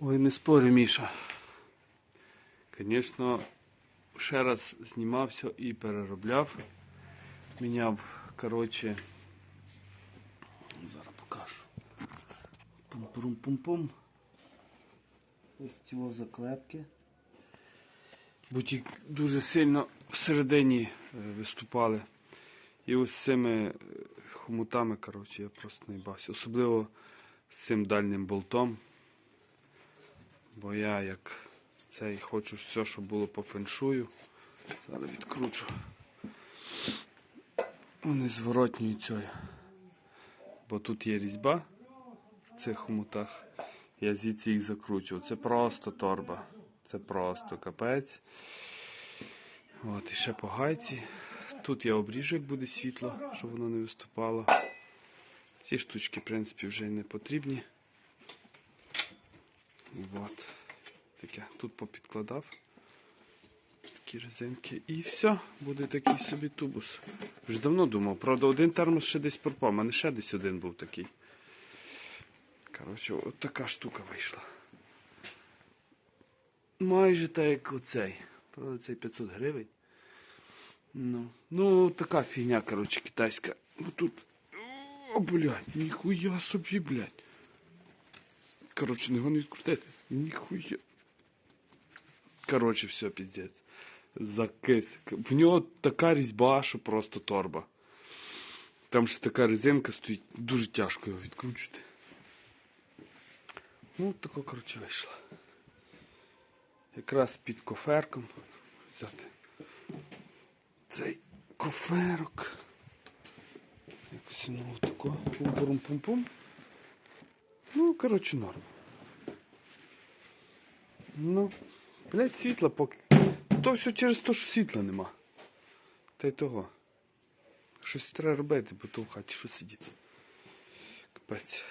Ой, не спорю, Міша. Звісно, ще раз знімав все і переробляв. Міняв, коротше. Зараз покажу. Пум-пум-пум-пум. Ось ці заклепки. Бо ті дуже сильно всередині е, виступали. І ось цими е, хомутами, коротше, я просто не бався. Особливо з цим дальнім болтом. Бо я як цей хочу все, щоб було по феншую. Зараз відкручу. Вони зворотньою цією. Бо тут є різьба в цих хомутах. Я звідси їх закручував. Це просто торба. Це просто капець. От, і ще по гайці. Тут я обріжу, як буде світло, щоб воно не виступало. Ці штучки, в принципі, вже не потрібні. От. Таке. Тут попідкладав. Такі резинки. І все, буде такий собі тубус. Вже давно думав. Правда, один термос ще десь пропав. У мене ще десь один був такий. Коротше, от така штука вийшла. Майже так, як оцей. Правда, цей 500 гривень. Ну, ну така фігня, коротше, китайська. Ну тут. О, блядь, ніхуя собі, блядь. Коротше, не гонить відкрутити. Ніхуя. Коротше, все, піздець. Закис. В нього така різьба, що просто торба. Там ще така резинка стоїть, дуже тяжко його відкручувати. Ну, тако, коротше, вийшло. Якраз під коферком взяти цей коферок. Якось ну тако. Пум-пум-пум-пум. Ну, коротше, норм. Ну, блядь, світла поки. То все через те, що світла нема. Та й того. Щось треба робити, бо то в хаті що сидіти. Капець.